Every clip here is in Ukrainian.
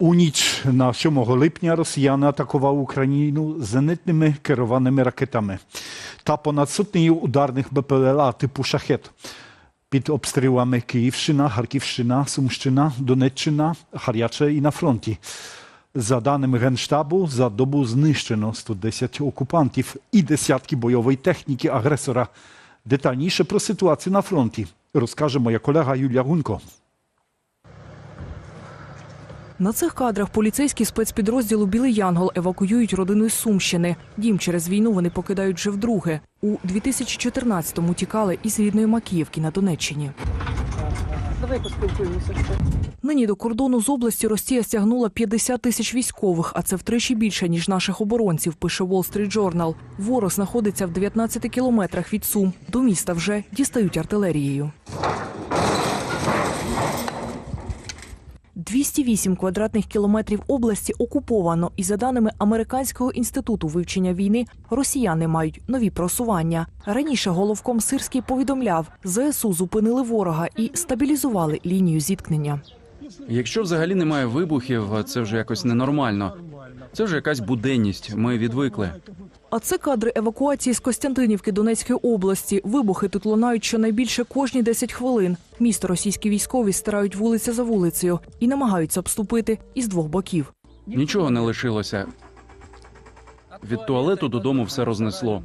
У ніч на 7 липня росіяни атакували Україну зенитними керованими ракетами та понад сотнею ударних БПЛА типу шахет. Під обстрілами Київщина, Харківщина, Сумщина, Донеччина, гаряче і на фронті. За даними Генштабу, за добу знищено 110 окупантів і десятки бойової техніки агресора. Детальніше про ситуацію на фронті розкаже моя колега Юлія Гунко. На цих кадрах поліцейські спецпідрозділу Білий Янгол евакуюють родину із Сумщини. Дім через війну вони покидають вже вдруге. У 2014-му тікали із рідної Макіївки на Донеччині. Давай поспілкуємося. Нині до кордону з області Росія стягнула 50 тисяч військових, а це втричі більше ніж наших оборонців. Пише Wall Street Journal. Ворог знаходиться в 19 кілометрах від Сум. До міста вже дістають артилерією. 208 квадратних кілометрів області окуповано, і за даними Американського інституту вивчення війни, росіяни мають нові просування. Раніше головком Сирський повідомляв, ЗСУ зупинили ворога і стабілізували лінію зіткнення. Якщо взагалі немає вибухів, це вже якось ненормально. Це вже якась буденність. Ми відвикли. А це кадри евакуації з Костянтинівки Донецької області. Вибухи тут лунають щонайбільше кожні 10 хвилин. Місто російські військові стирають вулиця за вулицею і намагаються обступити із двох боків. Нічого не лишилося. Від туалету додому все рознесло.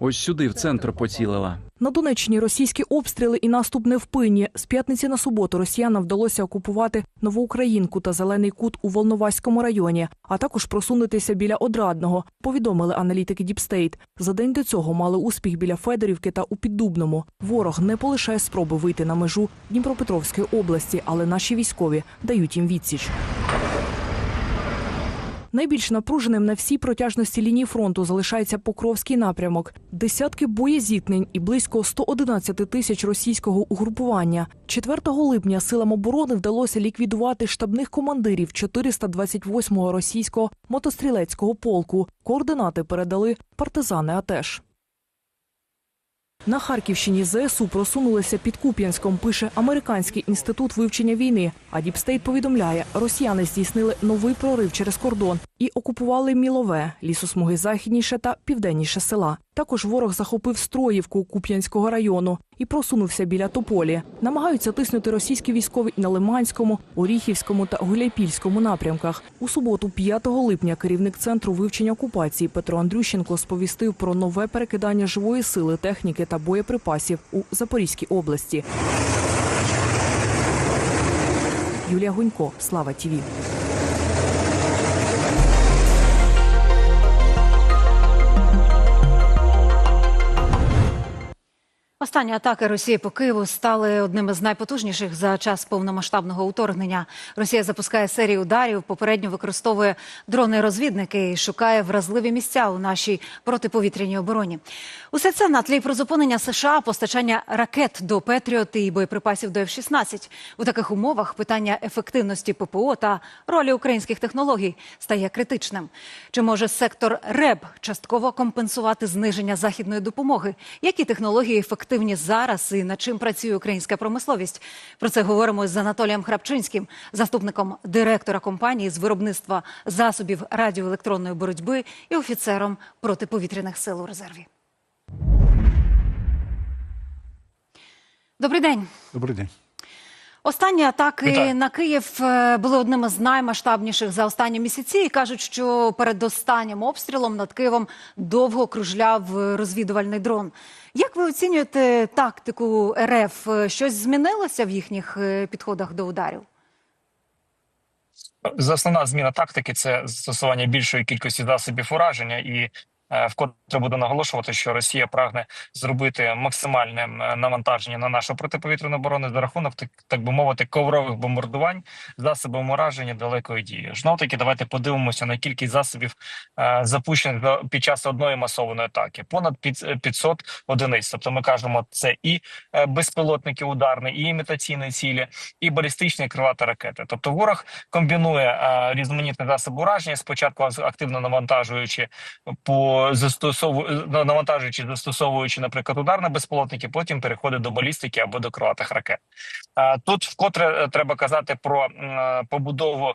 Ось сюди, в центр, поцілила. На Донеччині російські обстріли і наступ невпинні. З п'ятниці на суботу росіянам вдалося окупувати Новоукраїнку та Зелений Кут у Волноваському районі, а також просунутися біля Одрадного, повідомили аналітики Діпстейт. За день до цього мали успіх біля Федорівки та у Піддубному. Ворог не полишає спроби вийти на межу Дніпропетровської області, але наші військові дають їм відсіч. Найбільш напруженим на всій протяжності лінії фронту залишається Покровський напрямок. Десятки боєзіткнень і близько 111 тисяч російського угрупування. 4 липня силам оборони вдалося ліквідувати штабних командирів 428-го російського мотострілецького полку. Координати передали партизани АТЕШ. На Харківщині ЗСУ просунулися під Куп'янськом, пише Американський інститут вивчення війни. А Діпстейт повідомляє, росіяни здійснили новий прорив через кордон і окупували Мілове, лісосмуги західніше та південніше села. Також ворог захопив Строївку Куп'янського району і просунувся біля Тополі. Намагаються тиснути російські військові на Лиманському, Оріхівському та Гуляйпільському напрямках. У суботу, 5 липня, керівник центру вивчення окупації Петро Андрющенко сповістив про нове перекидання живої сили, техніки та боєприпасів у Запорізькій області. Юлія Гунько, Слава Тіві. Останні атаки Росії по Києву стали одними з найпотужніших за час повномасштабного вторгнення. Росія запускає серію ударів, попередньо використовує дрони-розвідники і шукає вразливі місця у нашій протиповітряній обороні. Усе це на тлі призупинення США, постачання ракет до Петріот і боєприпасів до F-16. У таких умовах питання ефективності ППО та ролі українських технологій стає критичним. Чи може сектор РЕБ частково компенсувати зниження західної допомоги? Які технології ефективні зараз і над чим працює українська промисловість? Про це говоримо з Анатолієм Храпчинським, заступником директора компанії з виробництва засобів радіоелектронної боротьби і офіцером протиповітряних сил у резерві. Добрий день. Добрий день. Останні атаки Вітаю. на Київ е, були одними з наймасштабніших за останні місяці. І кажуть, що перед останнім обстрілом над Києвом довго кружляв е, розвідувальний дрон. Як ви оцінюєте тактику РФ? Е, Щось змінилося в їхніх підходах до ударів? Основна зміна тактики це застосування більшої кількості засобів ураження, і вкотре буду наголошувати, що Росія прагне зробити максимальне навантаження на нашу протиповітряну оборону за рахунок так, би мовити коврових бомбардувань засобами ураження далекої дії. Знов таки, давайте подивимося на кількість засобів е, запущених за- під час одної масованої атаки. Понад під- 500 одиниць. Тобто, ми кажемо, це і е, безпілотники ударні, і імітаційні цілі, і балістичні крилаті ракети. Тобто, ворог комбінує е, різноманітні засоби ураження, спочатку активно навантажуючи по застосову на- навантажуючи, застосовуючи, наприклад, ударні безпілотники, потім переходить до балістики або до крилатих ракет. Тут вкотре е, треба казати про е, побудову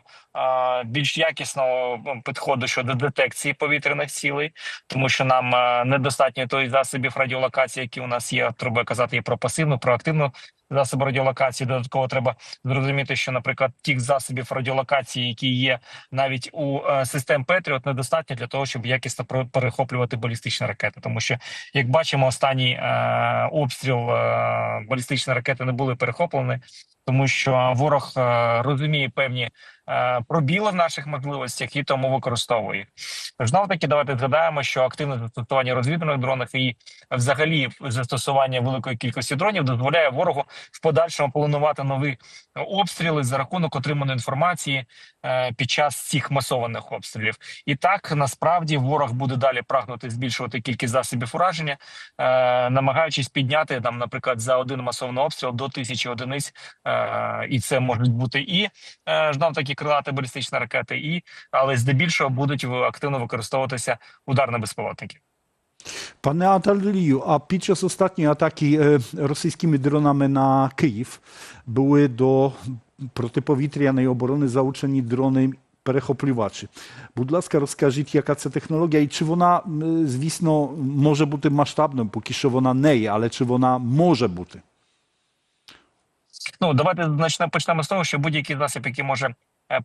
більш якісного підходу щодо детекції повітряних цілей, тому що нам е, недостатньо той засобів радіолокації, які у нас є. Треба казати і про пасивну, про активну засоби радіолокації. Додатково треба зрозуміти, що, наприклад, тих засобів радіолокації, які є навіть у е, систем Петріот, недостатньо для того, щоб якісно перехоплювати балістичні ракети. Тому що, як бачимо, останній е, обстріл е, балістичні ракети не були перехоплені, тому що ворог е, розуміє певні е, пробіли в наших можливостях і тому використовує. Знов таки, давайте згадаємо, що активне застосування розвідувальних дронів і взагалі застосування великої кількості дронів дозволяє ворогу в подальшому планувати нові обстріли за рахунок отриманої інформації е, під час цих масованих обстрілів. І так насправді ворог буде далі прагнути збільшувати кількість засобів ураження, намагаючись підняти там, наприклад, за один масований обстріл до тисячі одиниць. Е, і це можуть бути і е, знов такі крилаті балістичні ракети, і але здебільшого будуть активно використовуватися ударні безпілотники. Panie Nataliju, a podczas ostatniej ataki e, rosyjskimi dronami na Kyjew były do протиповітряної оборони залучені дрони перехоплювачі. Будь ласка, розкажіть, яка це технологія, і чи вона, звісно, може бути масштабною, поки що вона не є, але чи вона може бути? Ну давайте значно почнемо з того, що будь-який засіб, який може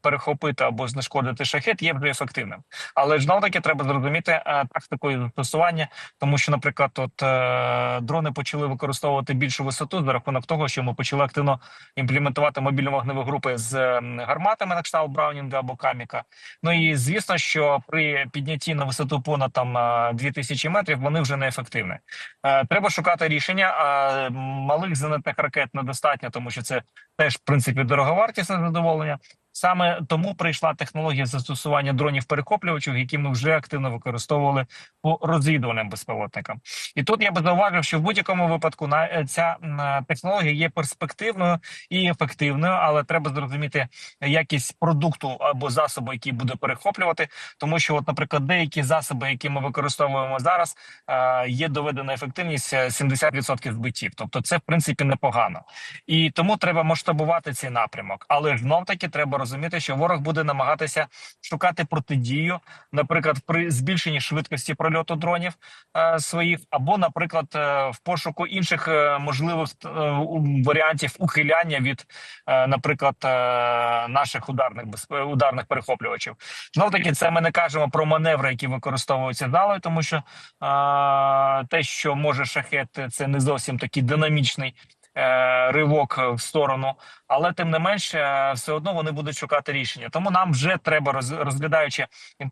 перехопити або знешкодити шахет, є вже ефективним. Але ж таки треба зрозуміти е, тактику і застосування, тому що, наприклад, от е, дрони почали використовувати більшу висоту за рахунок того, що ми почали активно імплементувати мобільно вогневі групи з гарматами на кшталт Браунінга або Каміка. Ну і звісно, що при піднятті на висоту понад там е, 2000 метрів вони вже не ефективні. Е, Треба шукати рішення. А малих зенитних ракет недостатньо, тому що це теж в принципі дороговартісне задоволення. Саме тому прийшла технологія застосування дронів перехоплювачів, які ми вже активно використовували по розвідуваним безпілотникам. І тут я би зауважив, що в будь-якому випадку на е, ця е, технологія є перспективною і ефективною, але треба зрозуміти якість продукту або засобу, який буде перехоплювати, тому що, от, наприклад, деякі засоби, які ми використовуємо зараз, е, є доведена ефективність е, 70% збиттів. Тобто, це в принципі непогано, і тому треба масштабувати цей напрямок. Але знов таки треба розуміти, що ворог буде намагатися шукати протидію, наприклад, при збільшенні швидкості прольоту дронів е, своїх, або, наприклад, е, в пошуку інших е, можливих е, варіантів ухиляння від, е, наприклад, е, наших ударних безп- ударних перехоплювачів. Знов таки, це ми не кажемо про маневри, які використовуються залою, тому що е, те, що може шахет, це не зовсім такий динамічний. е, Ривок в сторону, але тим не менш, е, все одно вони будуть шукати рішення. Тому нам вже треба роз- розглядаючи е,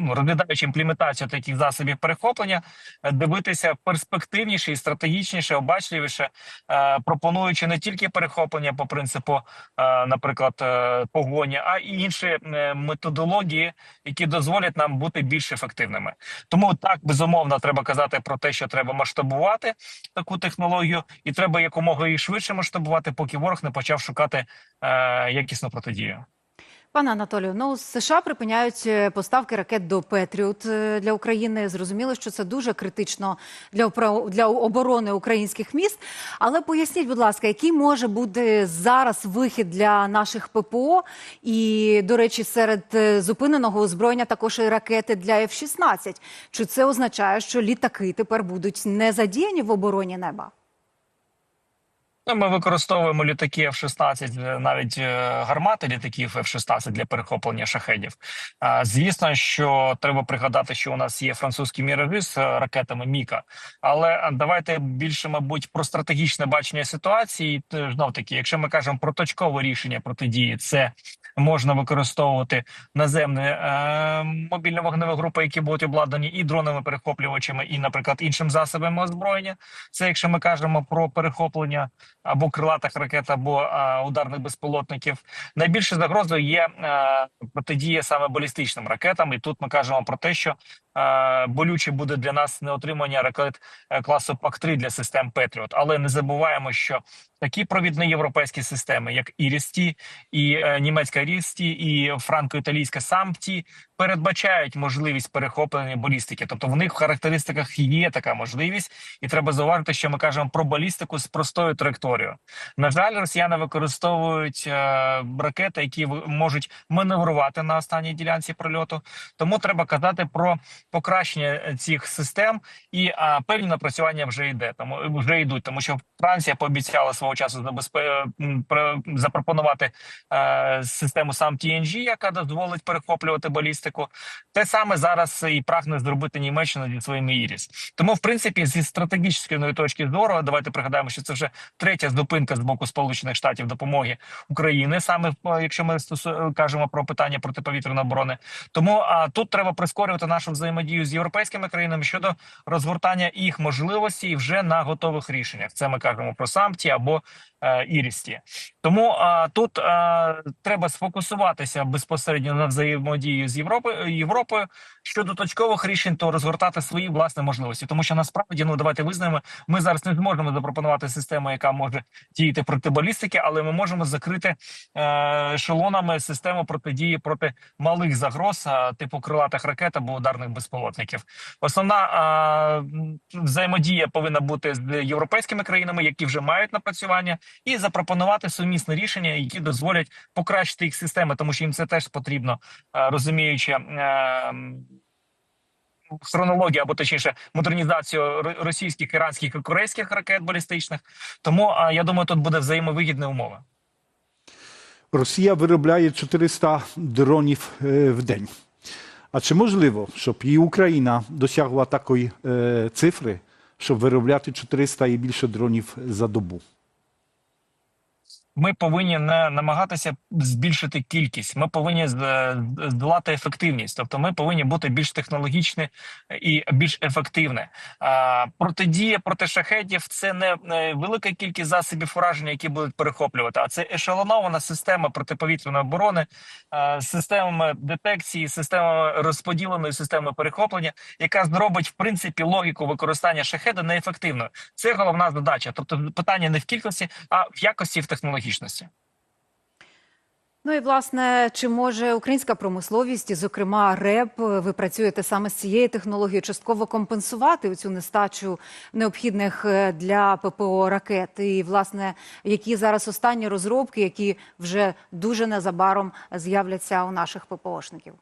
ну, розглядаючи імплементацію таких засобів перехоплення, е, дивитися перспективніше і стратегічніше, обачливіше, е, пропонуючи не тільки перехоплення по принципу, наприклад, погоні, а й інші методології, які дозволять нам бути більш ефективними. Тому так безумовно треба казати про те, що треба масштабувати таку технологію, і треба якомога її швидше масштабувати, поки ворог не почав шукати е, якісну протидію. Пане Анатолію, ну США припиняють е, поставки ракет до Петріот е, для України. Зрозуміло, що це дуже критично для для оборони українських міст. Але поясніть, будь ласка, який може бути зараз вихід для наших ППО? І, до речі, серед е, зупиненого озброєння також і ракети для F-16. Чи це означає, що літаки тепер будуть не задіяні в обороні неба? Ну, ми використовуємо літаки F-16, е, навіть е, гармати літаків F-16 для перехоплення шахедів. Звісно, що треба пригадати, що у нас є французький міражі з е, ракетами Міка. Але давайте більше, мабуть, про стратегічне бачення ситуації. Знов таки, якщо ми кажемо про точкове рішення протидії, це можна використовувати наземні е, мобільно-вогневі групи, які будуть обладнані і дронами перехоплювачами, і, наприклад, іншим засобами озброєння. Це якщо ми кажемо про перехоплення або крилатих ракет, або ударних безпілотників. Найбільше загрозою є протидія саме балістичним ракетам. І тут ми кажемо про те, що болюче буде для нас не отримання ракет е, класу ПАК-3 для систем Петріот. Але не забуваємо, що такі провідні європейські системи, як Ірісті, і е, німецька Рісті, і франко-італійська Сампті, передбачають можливість перехоплення балістики. Тобто в них в характеристиках є така можливість, і треба зауважити, що ми кажемо про балістику з простою траєкторією. На жаль, росіяни використовують е, ракети, які можуть маневрувати на останній ділянці прольоту. Тому треба казати про покращення цих систем і певні напрацювання вже йде. Тому вже йдуть, тому що Франція пообіцяла свого часу забезпе... м, запропонувати е, систему сам TNG, яка дозволить перехоплювати балістику. Те саме зараз і прагне зробити Німеччина зі своїми іріс. Тому, в принципі, зі стратегічної точки зору, давайте пригадаємо, що це вже третя зупинка з боку Сполучених Штатів допомоги України, саме е, якщо ми кажемо про питання протиповітряної оборони. Тому а тут треба прискорювати нашу взаємодію з європейськими країнами щодо розгортання їх можливостей вже на готових рішеннях. Це ми кажемо про Сампті або е, Ірісті. Тому а, тут а, треба сфокусуватися безпосередньо на взаємодії з Європою Європою щодо точкових рішень, то розгортати свої власні можливості, тому що насправді ну давайте визнаємо, ми зараз не зможемо запропонувати систему, яка може діяти проти балістики, але ми можемо закрити е, ешелонами систему протидії проти малих загроз, типу крилатих ракет або ударних безпілотників. Основна взаємодія повинна бути з європейськими країнами, які вже мають напрацювання, і запропонувати сумісне рішення, які дозволять покращити їх системи, тому що їм це теж потрібно, е, розуміючи. е, Хронологію або точніше модернізацію російських, іранських і корейських ракет балістичних, тому я думаю, тут буде взаємовигідні умови. Росія виробляє 400 дронів е, в день. А чи можливо, щоб і Україна досягла такої е, цифри, щоб виробляти 400 і більше дронів за добу? Ми повинні не намагатися збільшити кількість. Ми повинні здолати ефективність. Тобто, ми повинні бути більш технологічні і більш ефективні. Протидія проти шахетів це не велика кількість засобів ураження, які будуть перехоплювати, а це ешелонована система протиповітряної оборони, системами детекції, системами розподіленої системи перехоплення, яка зробить в принципі логіку використання шахеда неефективною. Це головна задача. Тобто, питання не в кількості, а в якості в технологічності. Ну і власне, чи може українська промисловість, зокрема РЕП, ви працюєте саме з цією технологією, частково компенсувати цю нестачу необхідних е, для ППО ракет? І власне, які зараз останні розробки, які вже дуже незабаром з'являться у наших ППОшників?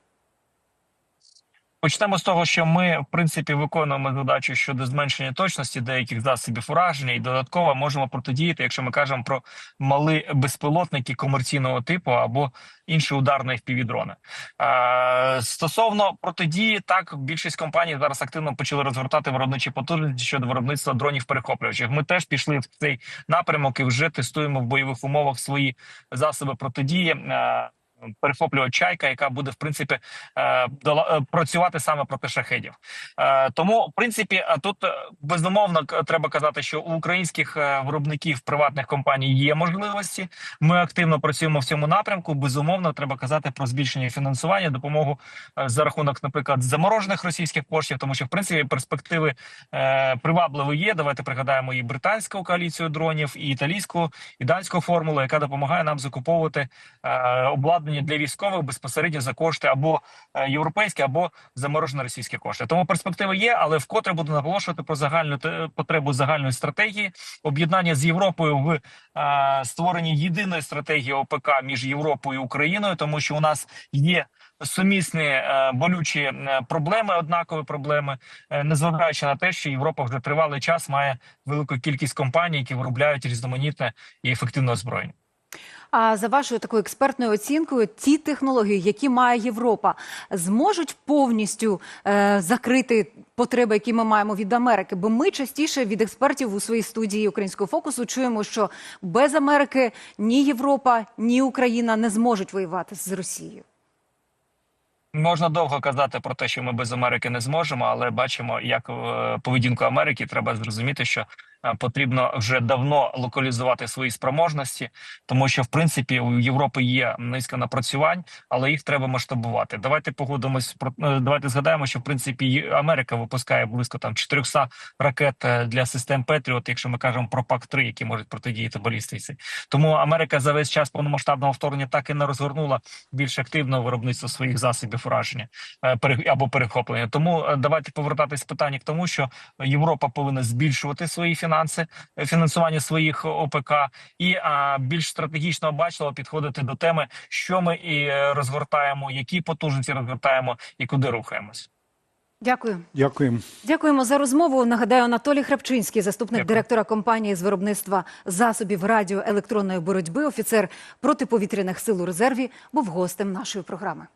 Почнемо з того, що ми в принципі виконуємо задачу щодо зменшення точності деяких засобів ураження, і додатково можемо протидіяти, якщо ми кажемо про малі безпілотники комерційного типу або інші ударні впівдрони. Стосовно протидії, так більшість компаній зараз активно почали розгортати виробничі потужності щодо виробництва дронів перехоплювачів. Ми теж пішли в цей напрямок і вже тестуємо в бойових умовах свої засоби протидії. Перехоплювач чайка, яка буде в принципі е, е, працювати саме проти шахедів. Е, Тому, в принципі, тут безумовно треба казати, що у українських виробників приватних компаній є можливості. Ми активно працюємо в цьому напрямку. Безумовно, треба казати про збільшення фінансування, допомогу за рахунок, наприклад, заморожених російських коштів, тому що в принципі перспективи привабливі є. Давайте пригадаємо і британську коаліцію дронів, і італійську, і данську формулу, яка допомагає нам закуповувати е, обладнання для військових безпосередньо за кошти або е, європейські, або заморожені російські кошти. Тому перспективи є, але вкотре буду наголошувати про загальну потребу загальної стратегії об'єднання з Європою в е, створенні єдиної стратегії ОПК між Європою і Україною, тому що у нас є. Сумісні е, болючі е, проблеми, однакові проблеми, незважаючи на те, що Європа вже тривалий час має велику кількість компаній, які виробляють різноманітне і ефективне озброєння. А за вашою такою експертною оцінкою, ті технології, які має Європа, зможуть повністю е, закрити потреби, які ми маємо від Америки? Бо ми частіше від експертів у своїй студії українського фокусу чуємо, що без Америки ні Європа, ні Україна не зможуть воювати з Росією. Можна довго казати про те, що ми без Америки не зможемо, але бачимо, як е, поведінку Америки треба зрозуміти, що потрібно вже давно локалізувати свої спроможності, тому що в принципі у Європи є низка напрацювань, але їх треба масштабувати. Давайте погодимось про е, давайте згадаємо, що в принципі Америка випускає близько там 400 ракет е, для систем Петріот, якщо ми кажемо про пак 3 які можуть протидіяти балістиці. Тому Америка за весь час повномасштабного вторгнення так і не розгорнула більш активного виробництва своїх засобів ураження е, або перехоплення. Тому е, давайте повертатись питання к тому, що Європа повинна збільшувати свої фінанси, е, фінансування своїх ОПК і а, більш стратегічно обачливо підходити до теми, що ми і е, розгортаємо, які потужності розгортаємо і куди рухаємось. Дякую. Дякуємо. Дякуємо за розмову. Нагадаю, Анатолій Храпчинський, заступник Дякую. директора компанії з виробництва засобів радіоелектронної боротьби, офіцер протиповітряних сил у резерві, був гостем нашої програми.